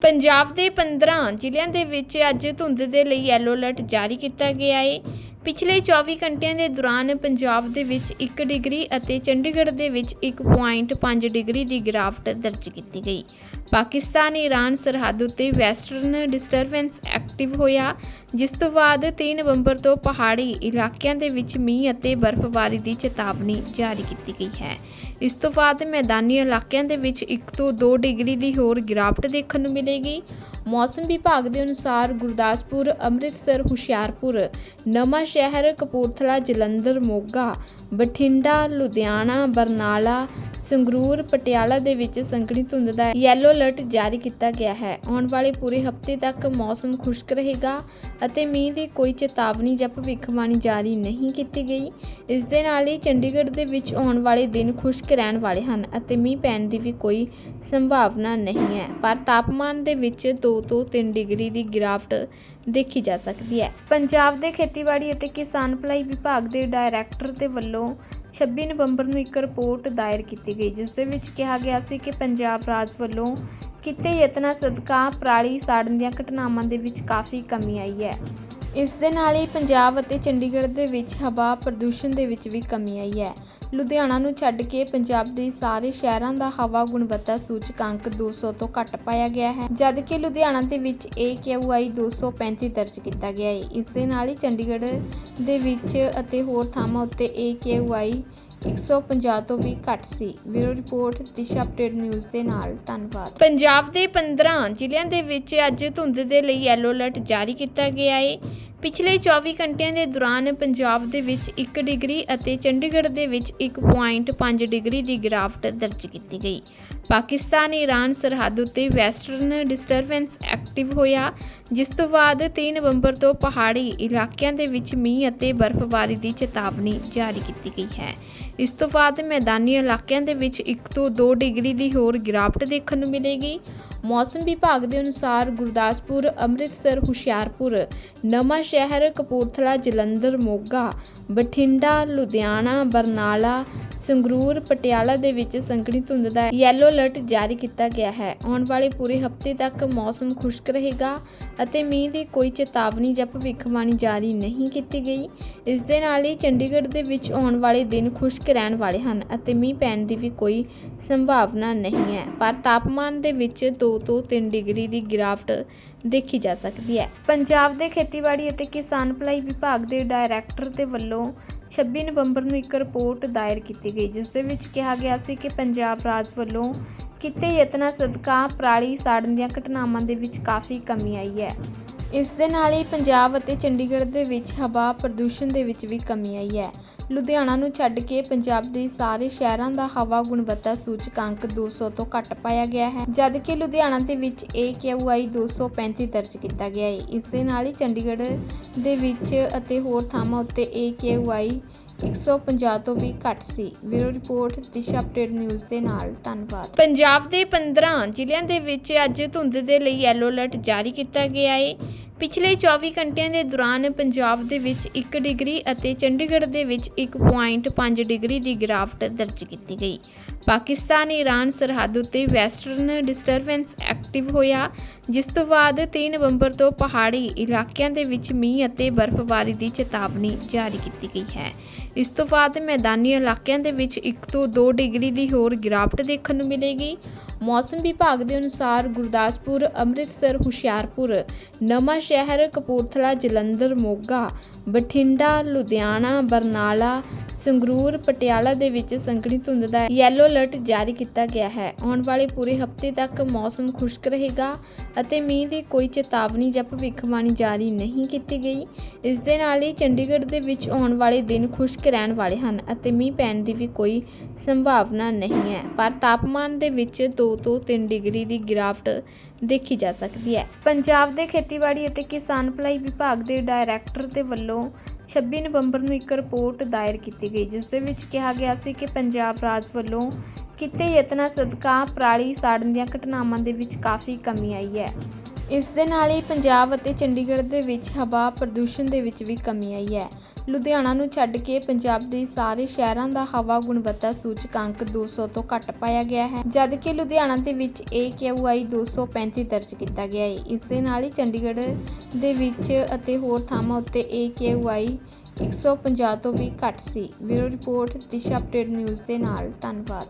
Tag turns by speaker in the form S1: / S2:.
S1: ਪੰਜਾਬ ਦੇ 15 ਜ਼ਿਲ੍ਹਿਆਂ ਦੇ ਵਿੱਚ ਅੱਜ ਧੁੰਦ ਦੇ ਲਈ ਯੈਲੋ ਅਲਰਟ ਜਾਰੀ ਕੀਤਾ ਗਿਆ ਹੈ ਪਿਛਲੇ 24 ਘੰਟਿਆਂ ਦੇ ਦੌਰਾਨ ਪੰਜਾਬ ਦੇ ਵਿੱਚ 1 ਡਿਗਰੀ ਅਤੇ ਚੰਡੀਗੜ੍ਹ ਦੇ ਵਿੱਚ 1.5 ਡਿਗਰੀ ਦੀ ਗਿਰਾਵਟ ਦਰਜ ਕੀਤੀ ਗਈ। ਪਾਕਿਸਤਾਨ, ਈਰਾਨ ਸਰਹੱਦ ਉੱਤੇ ਵੈਸਟਰਨ ਡਿਸਟਰਬੈਂਸ ਐਕਟਿਵ ਹੋਇਆ, ਜਿਸ ਤੋਂ ਬਾਅਦ 3 ਨਵੰਬਰ ਤੋਂ ਪਹਾੜੀ ਇਲਾਕਿਆਂ ਦੇ ਵਿੱਚ ਮੀਂਹ ਅਤੇ ਬਰਫ਼ਬਾਰੀ ਦੀ ਚੇਤਾਵਨੀ ਜਾਰੀ ਕੀਤੀ ਗਈ ਹੈ। ਇਸ ਤੋਂ ਬਾਅਦ ਮੈਦਾਨੀ ਇਲਾਕਿਆਂ ਦੇ ਵਿੱਚ 1 ਤੋਂ 2 ਡਿਗਰੀ ਦੀ ਹੋਰ ਗਿਰਾਵਟ ਦੇਖਣ ਨੂੰ ਮਿਲੇਗੀ। ਮੌਸਮ ਵਿਭਾਗ ਦੇ ਅਨੁਸਾਰ ਗੁਰਦਾਸਪੁਰ, ਅੰਮ੍ਰਿਤਸਰ, ਹੁਸ਼ਿਆਰਪੁਰ, ਨਵਾਂ ਸ਼ਹਿਰ, ਕਪੂਰਥਲਾ, ਜਲੰਧਰ, ਮੋਗਾ, ਬਠਿੰਡਾ, ਲੁਧਿਆਣਾ, ਬਰਨਾਲਾ, ਸੰਗਰੂਰ, ਪਟਿਆਲਾ ਦੇ ਵਿੱਚ ਸੰਘਣੀ ਧੁੰਦ ਦਾ ਯੈਲੋ ਅਲਰਟ ਜਾਰੀ ਕੀਤਾ ਗਿਆ ਹੈ। ਆਉਣ ਵਾਲੇ ਪੂਰੇ ਹਫ਼ਤੇ ਤੱਕ ਮੌਸਮ ਖੁਸ਼ਕ ਰਹੇਗਾ ਅਤੇ ਮੀਂਹ ਦੀ ਕੋਈ ਚੇਤਾਵਨੀ ਜਾਂ ਭਵਿੱਖਬਾਣੀ ਜਾਰੀ ਨਹੀਂ ਕੀਤੀ ਗਈ। ਇਸ ਦੇ ਨਾਲ ਹੀ ਚੰਡੀਗੜ੍ਹ ਦੇ ਵਿੱਚ ਆਉਣ ਵਾਲੇ ਦਿਨ ਖੁਸ਼ਕ ਰਹਿਣ ਵਾਲੇ ਹਨ ਅਤੇ ਮੀਂਹ ਪੈਣ ਦੀ ਵੀ ਕੋਈ ਸੰਭਾਵਨਾ ਨਹੀਂ ਹੈ। ਪਰ ਤਾਪਮਾਨ ਦੇ ਵਿੱਚ 2 ਤੋਂ 3 ਡਿਗਰੀ ਦੀ ਗਿਰਾਵਟ ਦੇਖੀ ਜਾ ਸਕਦੀ ਹੈ। ਪੰਜਾਬ ਦੇ ਖੇਤੀਬਾੜੀ ਅਤੇ ਕਿਸਾਨ ਭਲਾਈ ਵਿਭਾਗ ਦੇ ਡਾਇਰੈਕਟਰ ਦੇ ਵੱਲੋਂ 26 ਨਵੰਬਰ ਨੂੰ ਇੱਕ ਰਿਪੋਰਟ ਦਾਇਰ ਕੀਤੀ ਗਈ, ਜਿਸ ਦੇ ਵਿੱਚ ਕਿਹਾ ਗਿਆ ਸੀ ਕਿ ਪੰਜਾਬ ਰਾਜ ਵੱਲੋਂ ਕੀਤੇ ਯਤਨਾਂ ਸਦਕਾ ਪਰਾਲੀ ਸਾੜਨ ਦੀਆਂ ਘਟਨਾਵਾਂ ਦੇ ਵਿੱਚ ਕਾਫੀ ਕਮੀ ਆਈ ਹੈ। ਇਸ ਦੇ ਨਾਲ ਹੀ ਪੰਜਾਬ ਅਤੇ ਚੰਡੀਗੜ੍ਹ ਦੇ ਵਿੱਚ ਹਵਾ ਪ੍ਰਦੂਸ਼ਣ ਦੇ ਵਿੱਚ ਵੀ ਕਮੀ ਆਈ ਹੈ। ਲੁਧਿਆਣਾ ਨੂੰ ਛੱਡ ਕੇ ਪੰਜਾਬ ਦੇ ਸਾਰੇ ਸ਼ਹਿਰਾਂ ਦਾ ਹਵਾ ਗੁਣਵੱਤਾ ਸੂਚਕਾਂਕ 200 ਤੋਂ ਘੱਟ ਪਾਇਆ ਗਿਆ ਹੈ। ਜਦਕਿ ਲੁਧਿਆਣਾ ਦੇ ਵਿੱਚ AQI 235 ਦਰਜ ਕੀਤਾ ਗਿਆ ਹੈ। ਇਸ ਦੇ ਨਾਲ ਹੀ ਚੰਡੀਗੜ੍ਹ ਦੇ ਵਿੱਚ ਅਤੇ ਹੋਰ ਥਾਵਾਂ ਉੱਤੇ AQI 150 ਤੋਂ ਵੀ ਘੱਟ ਸੀ। Bureau report, Disha update news ਦੇ ਨਾਲ ਧੰਨਵਾਦ। ਪੰਜਾਬ ਦੇ 15 ਜ਼ਿਲ੍ਹਿਆਂ ਦੇ ਵਿੱਚ ਅੱਜ ਧੁੰਦ ਦੇ ਲਈ ਯੈਲੋ ਅਲਰਟ ਜਾਰੀ ਕੀਤਾ ਗਿਆ ਹੈ। ਪਿਛਲੇ 24 ਘੰਟਿਆਂ ਦੇ ਦੌਰਾਨ ਪੰਜਾਬ ਦੇ ਵਿੱਚ 1 ਡਿਗਰੀ ਅਤੇ ਚੰਡੀਗੜ੍ਹ ਦੇ ਵਿੱਚ 1.5 ਡਿਗਰੀ ਦੀ ਗਿਰਾਵਟ ਦਰਜ ਕੀਤੀ ਗਈ। ਪਾਕਿਸਤਾਨ ਈਰਾਨ ਸਰਹੱਦ ਉੱਤੇ ਵੈਸਟਰਨ ਡਿਸਟਰਬੈਂਸ ਐਕਟਿਵ ਹੋਇਆ, ਜਿਸ ਤੋਂ ਬਾਅਦ 3 ਨਵੰਬਰ ਤੋਂ ਪਹਾੜੀ ਇਲਾਕਿਆਂ ਦੇ ਵਿੱਚ ਮੀਂਹ ਅਤੇ ਬਰਫ਼ਬਾਰੀ ਦੀ ਚੇਤਾਵਨੀ ਜਾਰੀ ਕੀਤੀ ਗਈ ਹੈ। ਇਸ ਤੋਂ ਬਾਅਦ ਮੈਦਾਨੀ ਇਲਾਕਿਆਂ ਦੇ ਵਿੱਚ 1 ਤੋਂ 2 ਡਿਗਰੀ ਦੀ ਹੋਰ ਗਿਰਾਵਟ ਦੇਖਣ ਨੂੰ ਮਿਲੇਗੀ। ਮੌਸਮ ਵਿਭਾਗ ਦੇ ਅਨੁਸਾਰ ਗੁਰਦਾਸਪੁਰ, ਅੰਮ੍ਰਿਤਸਰ, ਹੁਸ਼ਿਆਰਪੁਰ, ਨਵਾਂ ਸ਼ਹਿਰ, ਕਪੂਰਥਲਾ, ਜਲੰਧਰ, ਮੋਗਾ, ਬਠਿੰਡਾ, ਲੁਧਿਆਣਾ, ਬਰਨਾਲਾ, ਸੰਗਰੂਰ, ਪਟਿਆਲਾ ਦੇ ਵਿੱਚ ਸੰਘਣੀ ਧੁੰਦ ਦਾ ਯੈਲੋ ਅਲਰਟ ਜਾਰੀ ਕੀਤਾ ਗਿਆ ਹੈ। ਆਉਣ ਵਾਲੇ ਪੂਰੇ ਹਫ਼ਤੇ ਤੱਕ ਮੌਸਮ ਖੁਸ਼ਕ ਰਹੇਗਾ। ਅਤੇ ਮੀਂਹ ਦੀ ਕੋਈ ਚੇਤਾਵਨੀ ਜਾਂ ਭਵਿੱਖਬਾਣੀ ਜਾਰੀ ਨਹੀਂ ਕੀਤੀ ਗਈ। ਇਸ ਦੇ ਨਾਲ ਹੀ ਚੰਡੀਗੜ੍ਹ ਦੇ ਵਿੱਚ ਆਉਣ ਵਾਲੇ ਦਿਨ ਖੁਸ਼ਕ ਰਹਿਣ ਵਾਲੇ ਹਨ ਅਤੇ ਮੀਂਹ ਪੈਣ ਦੀ ਵੀ ਕੋਈ ਸੰਭਾਵਨਾ ਨਹੀਂ ਹੈ। ਪਰ ਤਾਪਮਾਨ ਦੇ ਵਿੱਚ 2 ਤੋਂ 3 ਡਿਗਰੀ ਦੀ ਗਿਰਾਵਟ ਦੇਖੀ ਜਾ ਸਕਦੀ ਹੈ। ਪੰਜਾਬ ਦੇ ਖੇਤੀਬਾੜੀ ਅਤੇ ਕਿਸਾਨ ਭਲਾਈ ਵਿਭਾਗ ਦੇ ਡਾਇਰੈਕਟਰ ਦੇ ਵੱਲੋਂ 26 ਨਵੰਬਰ ਨੂੰ ਇੱਕ ਰਿਪੋਰਟ ਦਾਇਰ ਕੀਤੀ ਗਈ, ਜਿਸ ਦੇ ਵਿੱਚ ਕਿਹਾ ਗਿਆ ਸੀ ਕਿ ਪੰਜਾਬ ਰਾਜ ਵੱਲੋਂ ਕੀਤੇ ਯਤਨਾਂ ਸਦਕਾ ਪਰਾਲੀ ਸਾੜਨ ਦੀਆਂ ਘਟਨਾਵਾਂ ਦੇ ਵਿੱਚ ਕਾਫੀ ਕਮੀ ਆਈ ਹੈ। ਇਸ ਦੇ ਨਾਲ ਹੀ ਪੰਜਾਬ ਅਤੇ ਚੰਡੀਗੜ੍ਹ ਦੇ ਵਿੱਚ ਹਵਾ ਪ੍ਰਦੂਸ਼ਣ ਦੇ ਵਿੱਚ ਵੀ ਕਮੀ ਆਈ ਹੈ। ਲੁਧਿਆਣਾ ਨੂੰ ਛੱਡ ਕੇ ਪੰਜਾਬ ਦੇ ਸਾਰੇ ਸ਼ਹਿਰਾਂ ਦਾ ਹਵਾ ਗੁਣਵੱਤਾ ਸੂਚਕ ਸੂਚਕਾਂਕ 200 ਤੋਂ ਘੱਟ ਪਾਇਆ ਗਿਆ ਹੈ। ਜਦਕਿ ਲੁਧਿਆਣਾ ਦੇ ਵਿੱਚ AQI 235 ਦਰਜ ਕੀਤਾ ਗਿਆ ਹੈ। ਇਸ ਦੇ ਨਾਲ ਹੀ ਚੰਡੀਗੜ੍ਹ ਦੇ ਵਿੱਚ ਅਤੇ ਹੋਰ ਥਾਵਾਂ ਉੱਤੇ AQI 150 ਤੋਂ ਵੀ ਘੱਟ ਸੀ। Bureau report, Disha update news ਦੇ ਨਾਲ। ਧੰਨਵਾਦ। ਪੰਜਾਬ ਦੇ 15 ਜ਼ਿਲ੍ਹਿਆਂ ਦੇ ਵਿੱਚ ਅੱਜ ਧੁੰਦ ਦੇ ਲਈ ਯੈਲੋ ਅਲਰਟ ਜਾਰੀ ਕੀਤਾ ਗਿਆ ਹੈ ਪਿਛਲੇ 24 ਘੰਟਿਆਂ ਦੇ ਦੌਰਾਨ ਪੰਜਾਬ ਦੇ ਵਿੱਚ 1 ਡਿਗਰੀ ਅਤੇ ਚੰਡੀਗੜ੍ਹ ਦੇ ਵਿੱਚ 1.5 ਡਿਗਰੀ ਦੀ ਗਿਰਾਵਟ ਦਰਜ ਕੀਤੀ ਗਈ। ਪਾਕਿਸਤਾਨ ਈਰਾਨ ਸਰਹੱਦ ਉੱਤੇ ਵੈਸਟਰਨ ਡਿਸਟਰਬੈਂਸ ਐਕਟਿਵ ਹੋਇਆ, ਜਿਸ ਤੋਂ ਬਾਅਦ 3 ਨਵੰਬਰ ਤੋਂ ਪਹਾੜੀ ਇਲਾਕਿਆਂ ਦੇ ਵਿੱਚ ਮੀਂਹ ਅਤੇ ਬਰਫ਼ਬਾਰੀ ਦੀ ਚੇਤਾਵਨੀ ਜਾਰੀ ਕੀਤੀ ਗਈ ਹੈ। ਇਸ ਤੋਂ ਬਾਅਦ ਮੈਦਾਨੀ ਇਲਾਕਿਆਂ ਦੇ ਵਿੱਚ 1 ਤੋਂ 2 ਡਿਗਰੀ ਦੀ ਹੋਰ ਗਿਰਾਵਟ ਦੇਖਣ ਨੂੰ ਮਿਲੇਗੀ। ਮੌਸਮ ਵਿਭਾਗ ਦੇ ਅਨੁਸਾਰ ਗੁਰਦਾਸਪੁਰ, ਅੰਮ੍ਰਿਤਸਰ, ਹੁਸ਼ਿਆਰਪੁਰ, ਨਵਾਂ ਸ਼ਹਿਰ, ਕਪੂਰਥਲਾ, ਜਲੰਧਰ, ਮੋਗਾ, ਬਠਿੰਡਾ, ਲੁਧਿਆਣਾ, ਬਰਨਾਲਾ, ਸੰਗਰੂਰ, ਪਟਿਆਲਾ ਦੇ ਵਿੱਚ ਸੰਘਣੀ ਧੁੰਦ ਦਾ ਯੈਲੋ ਅਲਰਟ ਜਾਰੀ ਕੀਤਾ ਗਿਆ ਹੈ। ਆਉਣ ਵਾਲੇ ਪੂਰੇ ਹਫ਼ਤੇ ਤੱਕ ਮੌਸਮ ਖੁਸ਼ਕ ਰਹੇਗਾ ਅਤੇ ਮੀਂਹ ਦੀ ਕੋਈ ਚੇਤਾਵਨੀ ਜਾਂ ਭਵਿੱਖਬਾਣੀ ਜਾਰੀ ਨਹੀਂ ਕੀਤੀ ਗਈ। ਇਸ ਦੇ ਨਾਲ ਹੀ ਚੰਡੀਗੜ੍ਹ ਦੇ ਵਿੱਚ ਆਉਣ ਵਾਲੇ ਦਿਨ ਖੁਸ਼ਕ ਰਹਿਣ ਵਾਲੇ ਹਨ ਅਤੇ ਮੀਂਹ ਪੈਣ ਦੀ ਵੀ ਕੋਈ ਸੰਭਾਵਨਾ ਨਹੀਂ ਹੈ। ਪਰ ਤਾਪਮਾਨ ਦੇ ਵਿੱਚ 2 ਤੋਂ 3 ਡਿਗਰੀ ਦੀ ਗਿਰਾਵਟ ਦੇਖੀ ਜਾ ਸਕਦੀ ਹੈ। ਪੰਜਾਬ ਦੇ ਖੇਤੀਬਾੜੀ ਅਤੇ ਕਿਸਾਨ ਭਲਾਈ ਵਿਭਾਗ ਦੇ ਡਾਇਰੈਕਟਰ ਦੇ ਵੱਲੋਂ 26 ਨਵੰਬਰ ਨੂੰ ਇੱਕ ਰਿਪੋਰਟ ਦਾਇਰ ਕੀਤੀ ਗਈ, ਜਿਸ ਦੇ ਵਿੱਚ ਕਿਹਾ ਗਿਆ ਸੀ ਕਿ ਪੰਜਾਬ ਰਾਜ ਵੱਲੋਂ ਕੀਤੇ ਯਤਨਾਂ ਸਦਕਾ ਪਰਾਲੀ ਸਾੜਨ ਦੀਆਂ ਘਟਨਾਵਾਂ ਦੇ ਵਿੱਚ ਕਾਫੀ ਕਮੀ ਆਈ ਹੈ। ਇਸ ਦੇ ਨਾਲ ਹੀ ਪੰਜਾਬ ਅਤੇ ਚੰਡੀਗੜ੍ਹ ਦੇ ਵਿੱਚ ਹਵਾ ਪ੍ਰਦੂਸ਼ਣ ਦੇ ਵਿੱਚ ਵੀ ਕਮੀ ਆਈ ਹੈ। ਲੁਧਿਆਣਾ ਨੂੰ ਛੱਡ ਕੇ ਪੰਜਾਬ ਦੇ ਸਾਰੇ ਸ਼ਹਿਰਾਂ ਦਾ ਹਵਾ ਗੁਣਵੱਤਾ ਸੂਚਕ ਸੂਚਕਾਂਕ 200 ਤੋਂ ਘੱਟ ਪਾਇਆ ਗਿਆ ਹੈ। ਜਦਕਿ ਲੁਧਿਆਣਾ ਦੇ ਵਿੱਚ AQI 235 ਦਰਜ ਕੀਤਾ ਗਿਆ ਹੈ। ਇਸ ਦੇ ਨਾਲ ਹੀ ਚੰਡੀਗੜ੍ਹ ਦੇ ਵਿੱਚ ਅਤੇ ਹੋਰ ਥਾਵਾਂ ਉੱਤੇ AQI 150 ਤੋਂ ਵੀ ਘੱਟ ਸੀ। Bureau report, Disha update news ਦੇ ਨਾਲ। ਧੰਨਵਾਦ।